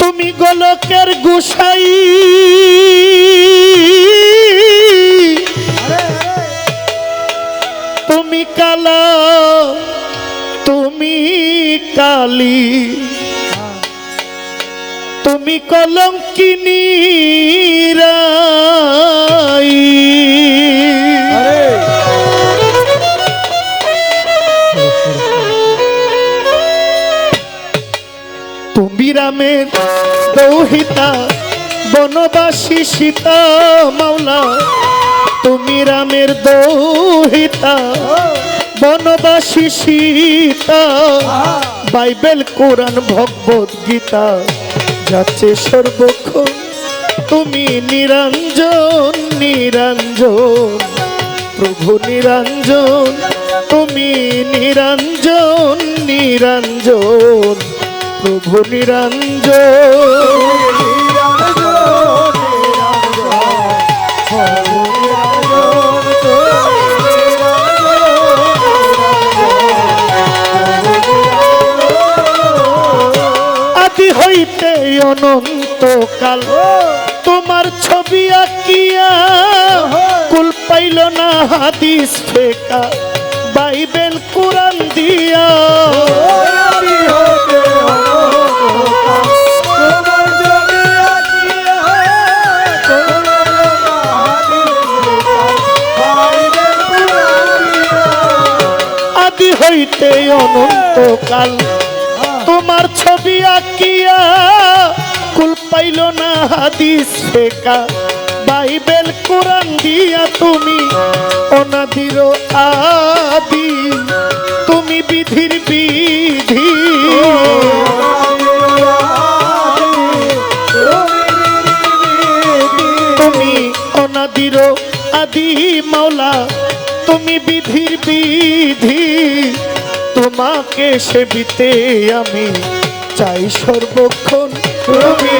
তুমি গোলকের গুসাই। তুমি কালা তুমি কালী। তুমি কলঙ্কিনী দৌহিতা বনবাসী সীতা মাওলা, তুমি রামের দৌহিতা, বনবাসী সীতা, বাইবেল, কোরআন, ভগবত গীতা, যাচ্ছে সর্বক্ষণ তুমি নিরঞ্জন নিরঞ্জন, প্রভু নিরঞ্জন, তুমি নিরঞ্জন নিরঞ্জন। প্রভু নিরঞ্জন। আদি হইতে অনন্ত কাল তোমার ছবি আঁকিয়া কুল পাইল না হাদিস ফেকা, বাইবেল কোরআন দিয়া। হইতে অনন্ত কাল তোমার ছবি আঁকিয়া কুল পাইল না হাদিস ফেকা। বাইবেল, কোরআন দিয়া তুমি অনাদির আদি। তুমি বিধির বিধি। তুমি অনাদির আদি মাওলা। তুমি বিধির বিধি তোমাকে সেবিতে আমি চাই সর্বক্ষণ তুমি।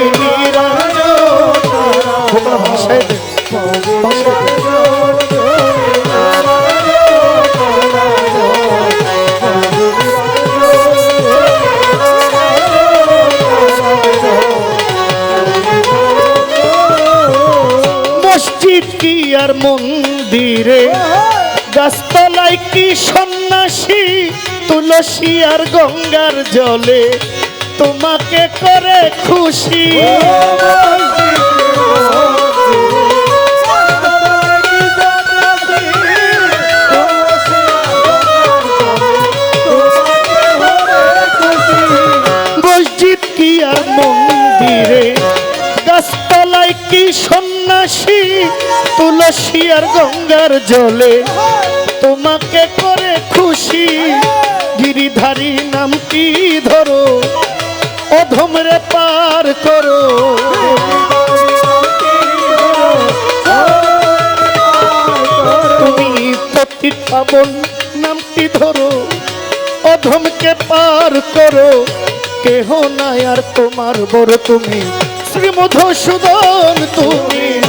মসজিদ কি আর মন্দিরে গাছতলায় কি সন্ন্যাসী? তুলসী আর গঙ্গার জলে তোমাকে করে খুশি। মসজিদ কি আর মন্দিরে? গাছতলায় কি সন্ন্যাসী? তুলসী আর গঙ্গার জলে তোমাকে করে খুশি। গিরিধারী নামটি ধরো? অধমরে পার করো। তুমি পাবন নামটি ধরো। অধমকে পার করো। কেহ নাই আর তোমার বড় তুমি। শ্রী মধুসূদন তুমি।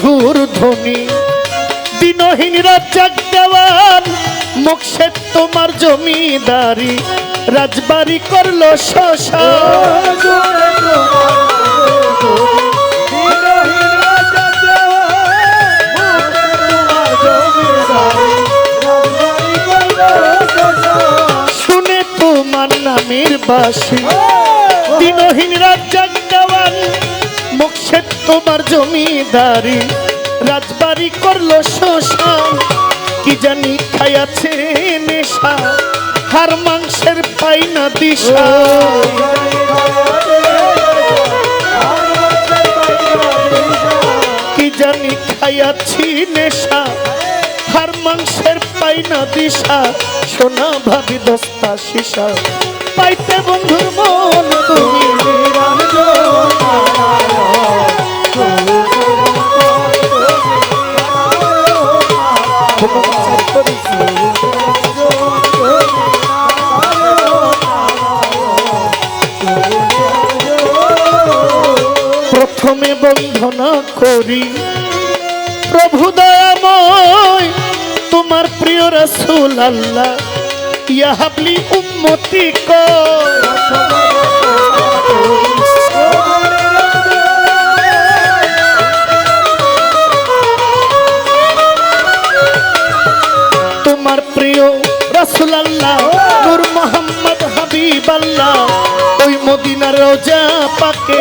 মধুর ধ্বনি। দিনহীন রাজ্জাক দেওয়ান মুখে তোমার জমিদারি। রাজবাড়ি করল শশা। শুনে তোমার নামের বাসী জমিদারি, রাজবাড়ি করল শ্মশান। কি জানি খাইয়াছে নেশা, হার মাংসের পাই না দিশা। কি জানি খাইয়াছি নেশা, হার মাংসের পাই না দিশা। সোনা ভাবি দস্তা পাইতে বন্ধুর মন তুমি। তোমার প্রিয় রসুল আল্লাহ ইয়া হাবলি উম্মতি তোমার প্রিয় রসুল আল্লাহ নূর মোহাম্মদ হাবিব আল্লাহ ওই মদিনার রোজা পাকে,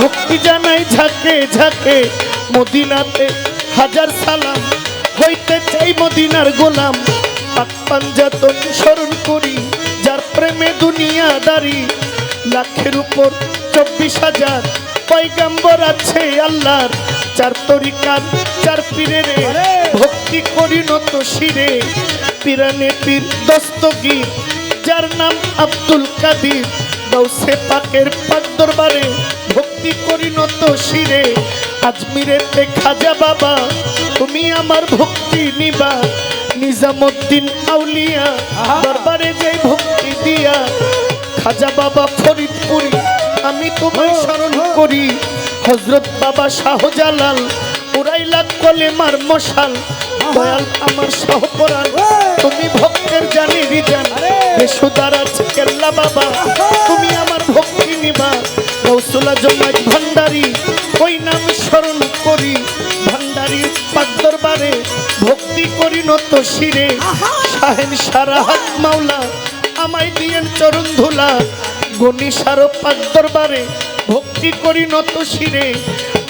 ভক্তি জানাই ঝাঁকে ঝাঁকে, মদিনাতে হাজার সালাম। হইতে চাই মদিনার গোলাম। পাক পাঞ্জাতন স্মরণ করি, যার প্রেমে দুনিয়াদারি লাখের উপর চব্বিশ হাজার পয়গাম্বর আছে আল্লাহর। চার তরিকার, চার পীরের ভক্তি করি নত শিরে। পিরানে পীর দস্তগীর, যার নাম আব্দুল কাদির। গৌসে পাকের পাক দরবারে ভক্তি করি নত শিরে। আজমিরেতে খাজা বাবা তুমি আমার ভক্তি নিবা। নিজামুদ্দিন আউলিয়া দরবারে যে ভক্তি দিয়া খাজা বাবা ফরিদপুরি আমি তোমায় স্মরণ করি। হজরত বাবা শাহজালাল উড়াইলা কলেমার মশাল দয়াল আমার সহপরাণ। তুমি ভক্তের জানি রিজান। বেসুদার আছে কেল্লা বাবা। তুমি আমার ভক্তি নিবা। গৌসুলা জমাই ভান্ডারি ওই নাম স্মরণ করি। নত শিরে। শাহেন সারা হাত মাওলা আমায় দিয়েন চরণ ধুলা। গণি সারো পাক দরবারে ভক্তি করি নত শিরে।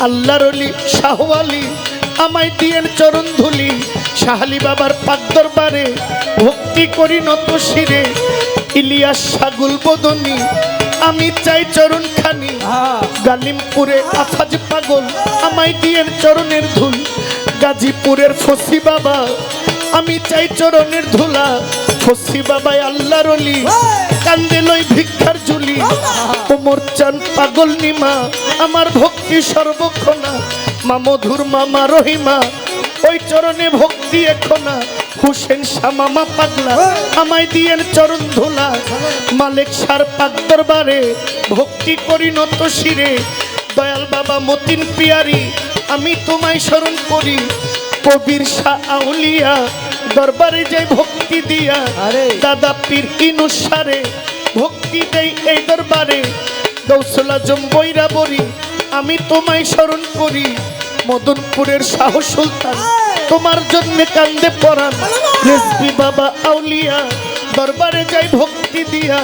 আল্লাহর অলি শাহ আলী আমায় দিয়েন চরণ ধুলি। শাহালি বাবার পাক দরবারে ভক্তি করি নত শিরে। ইলিয়াস সাগুল বদনি আমি চাই চরণ খানি। গালিমপুরে আফাজ পাগল আমায় দিয়েন চরণের ধুল। গাজীপুরের ফসি বাবা। আমি চাই চরণের ধুলা। ফসি বাবাই আল্লাহর অলি। কান্দে লই ভিক্ষার ঝুলি। কোমর চান পাগল নিমা। আমার ভক্তি সর্বক্ষণা। মা মধুর মামা রহিমা। ওই চরণে ভক্তি এখনা। হুসেন শামামা পাগলা। আমায় দিয়েন চরণ ধুলা। মালিক সার পাক দরবারে। ভক্তি করি নত শিরে। দয়াল বাবা মতিন পিয়ারি। আমি তোমায় স্মরণ করি কবির শাহ আউলিয়া দরবারে যাই ভক্তি দিয়া। আরে। দাদা পীর ইনুসারে ভক্তি দেই এই দরবারে। গৌসলা জম্বইরা বরি আমি তোমায় স্মরণ করি। মদনপুরের শাহ সুলতান তোমার জন্য কান্দে পরান রেসবি বাবা আউলিয়া দরবারে যাই ভক্তি দিয়া।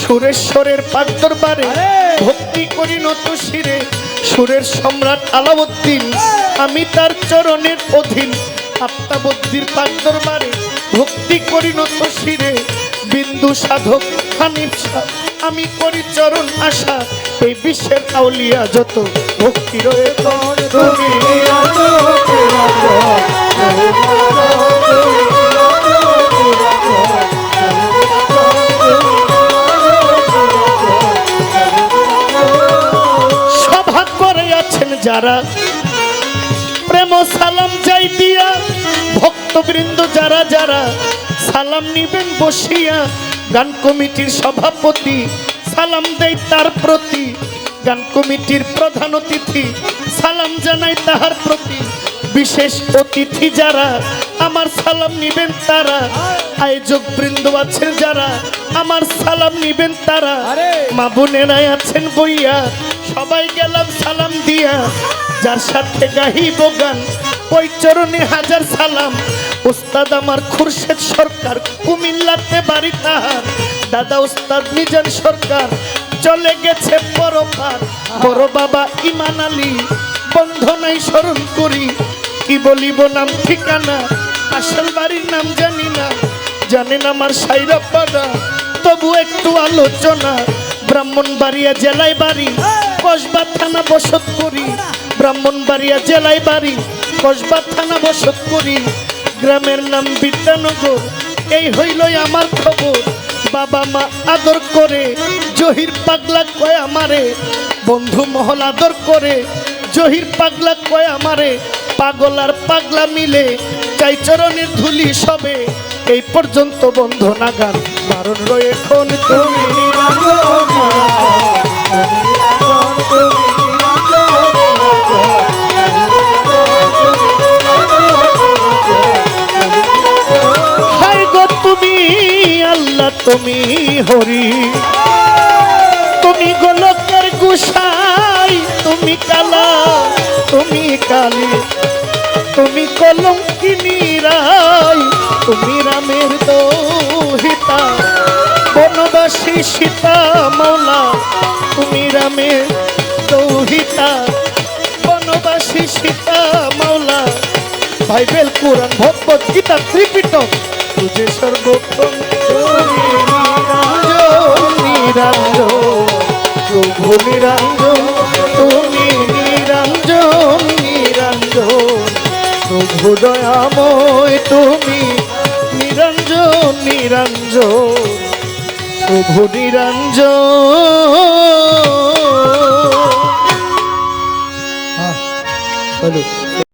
সুরেশ্বরের পাক দরবারে ভক্তি করি নত শিরে। সুরের সম্রাট আলাউদ্দিন, আমি তার চরণের অধীন আত্মাবদ্দির পাক দরবারে ভক্তি করি নত শিরে, বিন্দু সাধক হানিফ আমি করি চরণ আশা, এই বিশ্বের আউলিয়া যত ভক্তি রয়ে তুমি যারা প্রেম সালাম যাই দিয়া ভক্তবৃন্দ যারা যারা সালাম নিবেন বসিয়া গান কমিটির সভাপতি সালাম দেয় তার প্রতি গান কমিটির প্রধান অতিথি সালাম জানাই তাহার প্রতি বিশেষ অতিথি যারা আমার সালাম নিবেন তারা আয়োজক বৃন্দ আছেন যারা আমার সালাম নিবেন তারা! মা বোনেরাই আছেন বইয়া সবাই গেলাম সালাম দিয়া। যার সাথে গাহিব গান, ওই চরণে হাজার সালাম। ওস্তাদ আমার খুরশেদ সরকার, কুমিল্লাতে বাড়ি তাহার। দাদা ওস্তাদ মিজান সরকার, চলে গেছে পরপার। বড় বাবা ইমান আলী বন্ধনাই স্মরণ করি। কি বলিব নাম ঠিকানা, আসল বাড়ির নাম জানি না। জানেন আমার সাইরা পাড়া, তবু একটু আলোচনা। ব্রাহ্মণবাড়িয়া জেলায় বাড়ি কসবা থানা বসত করি ব্রাহ্মণবাড়িয়া জেলায় বাড়ি। কসবা থানা বসত করি গ্রামের নাম বিদ্যানগর। এই হইল আমার খবর। বাবা মা আদর করে, জহির পাগলা কয় আমারে। বন্ধু মহল আদর করে, জহির পাগলা কয় আমারে। পাগল আর পাগলা মিলে, চাই চরণের ধুলি সবে। এই পর্যন্ত বন্ধ নাগান বারণ রয়ে এখন তুমি। তুমি হরি। তুমি গোলকের গুসাই, তুমি কালা, তুমি কালী। তুমি কলঙ্কিনী রাই, তুমি রামের দোহিতা। বনবাসী সীতা মৌলা, তুমি রামের দৌহিতা। বনবাসী সীতা মৌলা, বাইবেল, কোরআন, ভগবত গীতা, ত্রিপিটক সর্বোত্তম তুমি নিরঞ্জন প্রভু নিরঞ্জন, তুমি নিরঞ্জন নিরঞ্জন। প্রভু দয়াময়, তুমি নিরঞ্জন নিরঞ্জন। প্রভু নিরঞ্জন। হ্যাঁ বলুন